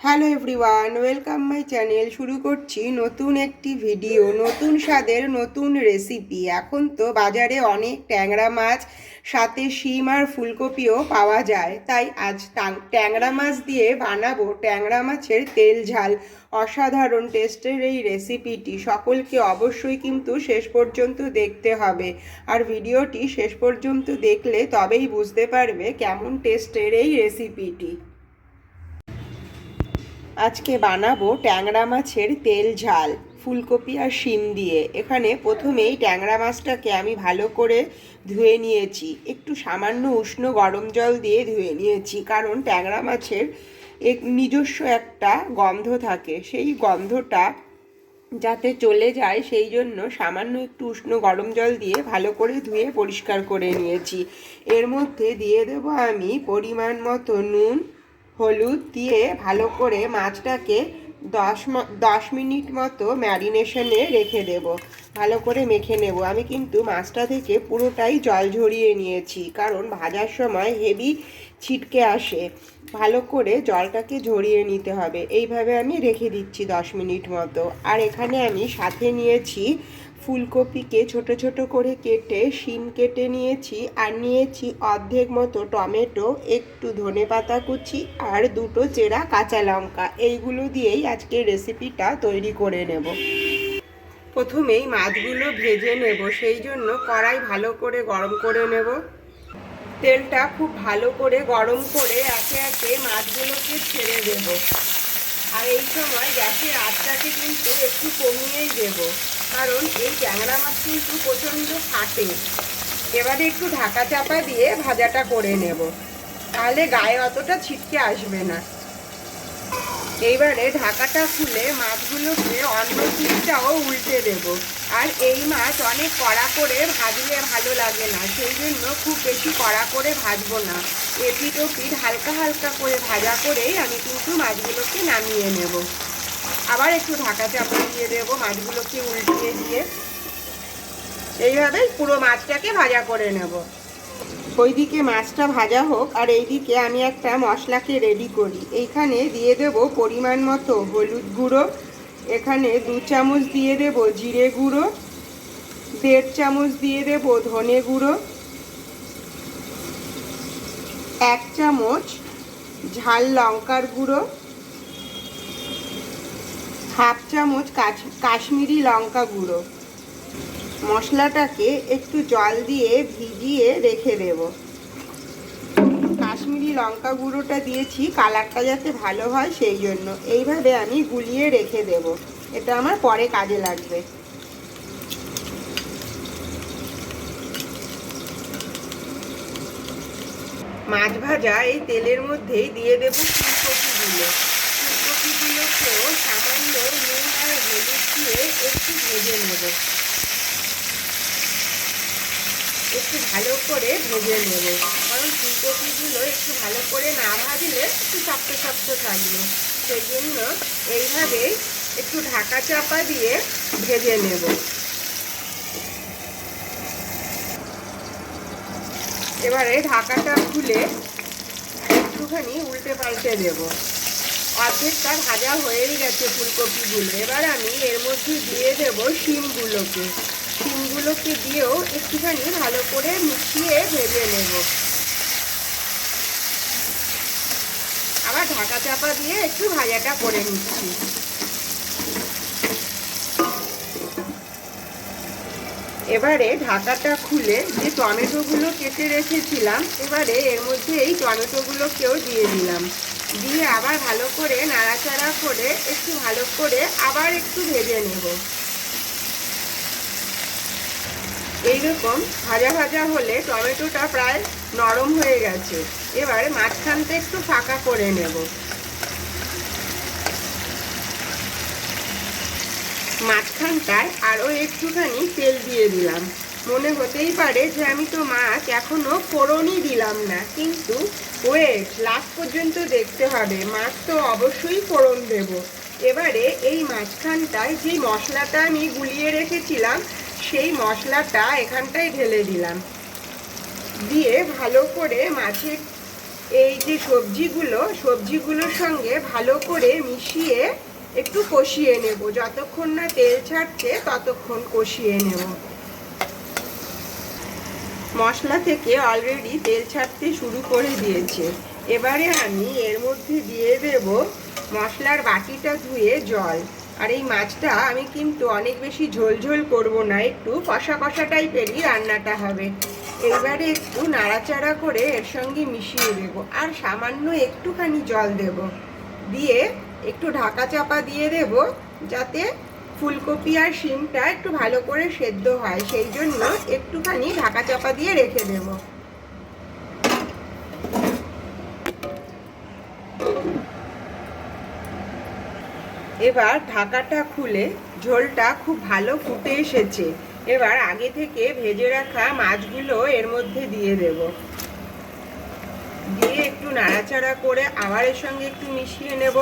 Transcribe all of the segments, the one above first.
Hello everyone, welcome my channel. শুরু করছি নতুন একটি ভিডিও, নতুন স্বাদের নতুন রেসিপি। এখন তো বাজারে অনেক ট্যাংরা মাছ, সাথে শিম আর ফুলকপিও পাওয়া যায়। তাই আজ ট্যাংরা মাছ দিয়ে বানাবো ট্যাংরা মাছের তেল ঝাল। অসাধারণ টেস্টের এই রেসিপিটি সকলকে অবশ্যই কিন্তু শেষ পর্যন্ত দেখতে হবে। আর ভিডিওটি শেষ পর্যন্ত দেখলে তবেই বুঝতে পারবে কেমন টেস্টের এই রেসিপিটি। আজকে বানাবো ট্যাংরা মাছের তেল ঝাল, ফুলকপি আর শিম দিয়ে। এখানে প্রথমেই ট্যাংরা মাছটাকে আমি ভালো করে ধুয়ে নিয়েছি। একটু সামান্য উষ্ণ গরম জল দিয়ে ধুয়ে নিয়েছি, কারণ ট্যাংরা মাছের এক নিজস্ব একটা গন্ধ থাকে। সেই গন্ধটা যাতে চলে যায়, সেই জন্য সামান্য একটু উষ্ণ গরম জল দিয়ে ভালো করে ধুয়ে পরিষ্কার করে নিয়েছি। এর মধ্যে দিয়ে দেব আমি পরিমাণ মতো নুন হলুদ দিয়ে ভালো করে মাছটাকে দশ দশ মিনিট মতো ম্যারিনেশনে রেখে দেব। ভালো করে মেখে নেব। আমি কিন্তু মাছটা থেকে পুরোটাই জল ঝরিয়ে নিয়েছি, কারণ ভাজার সময় হেভি ছিটকে আসে। ভালো করে জলটাকে ঝরিয়ে নিতে হবে। এইভাবে আমি রেখে দিচ্ছি দশ মিনিট মতো। আর এখানে আমি সাথে নিয়েছি ফুলকপিকে ছোট ছোট করে কেটে, শিম কেটে নিয়েছি আর নিয়েছি অর্ধেক মতো টমেটো, একটু ধনে পাতা কুচি আর দুটো চেরা কাঁচা লঙ্কা। এইগুলো দিয়েই আজকের রেসিপিটা তৈরি করে নেব। প্রথমেই মাছগুলো ভেজে নেব, সেই জন্য কড়াই ভালো করে গরম করে নেব। তেলটা খুব ভালো করে গরম করে একে একে মাছগুলোকে ছেড়ে দেব। আর এই সময় গ্যাসের আঁচটাকে কিন্তু একটু কমিয়েই দেব। কারণ এই ট্যাংরা মাছ কিন্তু প্রচণ্ড ফাটে। এবারে একটু ঢাকা চাপা দিয়ে ভাজাটা করে নেব। তাহলে গায়ে অতটা ছিটকে আসবে না। এইবারে ঢাকাটা খুলে মাছগুলোকে অন্য দিকটাও উল্টে দেব। আর এই মাছ অনেক কড়া করে ভাজলে ভালো লাগে না। সেই জন্য খুব বেশি কড়া করে ভাজবো না। এপিট ওপিট হালকা হালকা করে ভাজা করেই আমি কিন্তু মাছগুলোকে নামিয়ে নেব। আবার একটু ঢাকা চাপা দিয়ে দেবো মাছগুলোকে উল্টিয়ে দিয়ে। এইভাবে পুরো মাছটাকে ভাজা করে নেব। ওইদিকে মাছটা ভাজা হোক, আর এইদিকে আমি একটা মশলাকে রেডি করি। এইখানে দিয়ে দেব পরিমাণ মতো হলুদ গুঁড়ো। এখানে দু চামচ দিয়ে দেব জিরে গুঁড়ো। দেড় চামচ দিয়ে দেব ধনে গুঁড়ো। এক চামচ ঝাল লঙ্কার গুঁড়ো। হাফ চামচ কাশ্মীরি লঙ্কা গুঁড়ো। মশলাটাকে একটু জল দিয়ে ভিজিয়ে রেখে দেব। কাশ্মীরি লঙ্কা গুঁড়োটা দিয়েছি, কালারটা যাতে ভালো হয় সেই জন্য। এইভাবে আমি গুলিয়ে রেখে দেব। এটা আমার পরে কাজে লাগবে। মাছ ভাজা এই তেলের মধ্যেই দিয়ে দেব ফুলকপিগুলো। ফুলকপিগুলোকেও সামান্য নুন আর হলুদ দিয়ে একটু ভেজে নেব। একটু ভালো করে ভেজে নেব। কারণ ফুলকপিগুলো একটু ভালো করে না ভাজলে একটু শক্ত শক্ত থাকবে। সেই জন্য এইভাবে একটু ঢাকা চাপা দিয়ে ভেজে নেব। এবারে ঢাকাটা খুলে একটুখানি উল্টে পাল্টে দেব। অর্ধেকটা ভাজা হয়েই গেছে ফুলকপিগুলো। এবার আমি এর মধ্যে দিয়ে দেব শিমগুলোকে। শিমগুলোকে দিয়েও একটুখানি ভালো করে মিশিয়ে ভেজে নেব। আবার ঢাকা চাপা দিয়ে একটু ভাজাটা করে নিচ্ছি। এবারে ঢাকাটা খুলে যে টমেটোগুলো কেটে রেখেছিলাম, এবারে এর মধ্যে এই টমেটোগুলোকেও দিয়ে দিলাম। দিয়ে আবার ভালো করে নাড়াচাড়া করে একটু ভালো করে আবার একটু ভেজে নেব। এইরকম ভাজা ভাজা হলে টমেটোটা প্রায় নরম হয়ে গেছে। এবারে মাঝখানটা একটু ফাঁকা করে নেব। মাঝখানটায় আরও একটুখানি তেল দিয়ে দিলাম। মনে হতেই পারে যে আমি তো মাছ এখনও ফোড়নই দিলাম না, কিন্তু ওয়েট, লাস্ট পর্যন্ত দেখতে হবে। মাছ তো অবশ্যই ফোড়ন দেব। এবারে এই মাঝখানটায় যে মশলাটা আমি গুলিয়ে রেখেছিলাম, সেই মশলাটা এখানটায় ঢেলে দিলাম। দিয়ে ভালো করে মাছের এই যে সবজিগুলো, সবজিগুলোর সঙ্গে ভালো করে মিশিয়ে একটু কষিয়ে নেব। যতক্ষণ না তেল ছাড়ছে, ততক্ষণ কষিয়ে নেব। মশলা থেকে অলরেডি তেল ছাড়তে শুরু করে দিয়েছে। এবারে আমি এর মধ্যে দিয়ে দেব মশলার বাটিটা ধুয়ে জল। আর এই মাছটা আমি কিন্তু অনেক বেশি ঝোল ঝোল করব না, একটু কষা কষা টাইপেরই রান্নাটা হবে। এবারে একটু নাড়াচাড়া করে এর সঙ্গে মিশিয়ে দেব আর সামান্য একটুখানি জল দেব। দিয়ে একটু ঢাকা চাপা দিয়ে দেব যাতে ফুলকপি আর শিমটা একটু ভালো করে সেদ্ধ হয়, সেই জন্য একটুখানি ঢাকা চাপা দিয়ে রেখে দেব। এবার ঢাকাটা খুলে ঝোলটা খুব ভালো ফুটে এসেছে। এবার আগে থেকে ভেজে রাখা মাছগুলো এর মধ্যে দিয়ে দেব। দিয়ে একটু নাড়াচাড়া করে আবার এর সঙ্গে একটু মিশিয়ে নেব।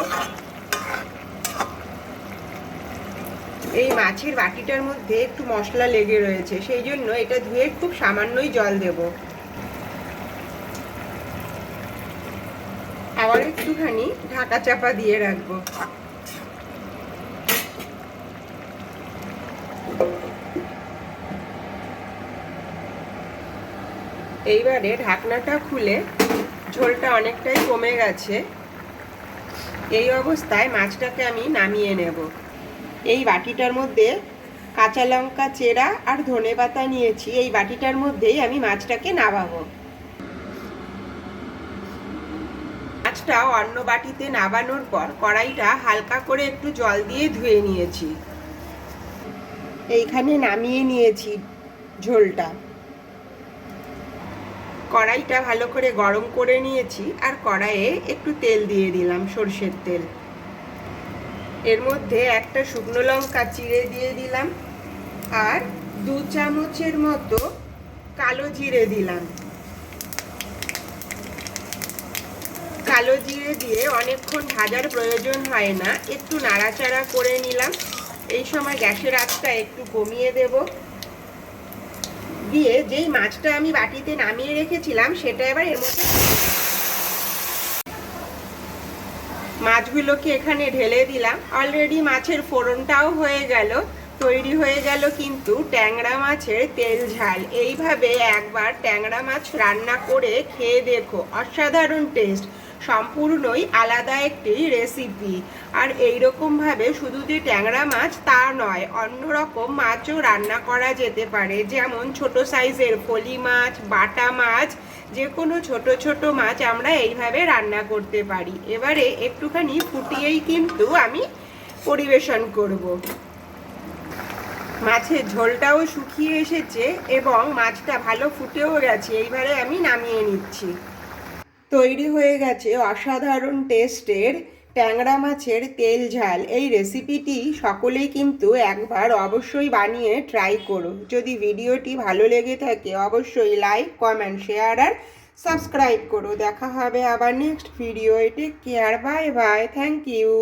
এই মাছের বাটিটার মধ্যে একটু মশলা লেগে রয়েছে, সেই জন্য এটা ধুয়ে খুব সামান্যই জল দেব। আবার একটুখানি ঢাকা চাপা দিয়ে রাখব। এইবারে ঢাকনাটা খুলে ঝোলটা অনেকটাই কমে গেছে। এই অবস্থায় মাছটাকে আমি নামিয়ে নেব। এই বাটিটার মধ্যে কাঁচা লঙ্কা, চেরা আর ধনে পাতা নিয়েছি। এই বাটিটার মধ্যেই আমি মাছটাকে নামাবো। মাছটা অন্য বাটিতে নাবানোর পর কড়াইটা হালকা করে একটু জল দিয়ে ধুয়ে নিয়েছি। এইখানে নামিয়ে নিয়েছি ঝোলটা। কড়াইটা ভালো করে গরম করে নিয়েছি আর কড়াইয়ে একটু তেল দিয়ে দিলাম সর্ষের তেল। এর মধ্যে একটা শুকনো লঙ্কা চিড়ে দিয়ে দিলাম আর দু চামচের মতো কালো জিরে দিলাম। কালো জিরে দিয়ে অনেকক্ষণ ভাজার প্রয়োজন হয় না, একটু নাড়াচাড়া করে নিলাম। এই সময় গ্যাসের আঁচটা একটু কমিয়ে দেবো। দিয়ে যেই মাছটা আমি বাটিতে নামিয়ে রেখেছিলাম, সেটা এবার এর মধ্যে মাছগুলোকে এখানে ঢেলে দিলাম। অলরেডি মাছের ফোড়নটাও হয়ে গেল, তৈরি হয়ে গেল কিন্তু ট্যাংরা মাছের তেল ঝাল। এইভাবে একবার ট্যাংরা মাছ রান্না করে খেয়ে দেখো, অসাধারণ টেস্ট সম্পূর্ণই আলাদা একটি রেসিপি আর এই ভাবে শুধু যে ট্যাংরা মাছ তা নয়, অন্য রকম মাছও রান্না করা যেতে পারে। যেমন ছোট সাইজের ফলি মাছ, বাটা মাছ যে কোনো ছোট ছোট মাছ আমরা এইভাবে রান্না করতে পারি। এবারে একটুখানি ফুটিয়েই কিন্তু আমি পরিবেশন করব। মাছের ঝোলটাও শুকিয়ে এসেছে এবং মাছটা ভালো ফুটেও গেছে। এইবারে আমি নামিয়ে নিচ্ছি। তৈরি হয়ে গেছে অসাধারণ টেস্টের ট্যাংরা মাছের তেল ঝাল, এই রেসিপিটি সকলেই কিন্তু একবার অবশ্যই বানিয়ে ট্রাই করো যদি ভিডিওটি ভালো লেগে থাকে, অবশ্যই লাইক কমেন্ট শেয়ার আর সাবস্ক্রাইব করো। দেখা হবে আবার next video take care bye bye thank you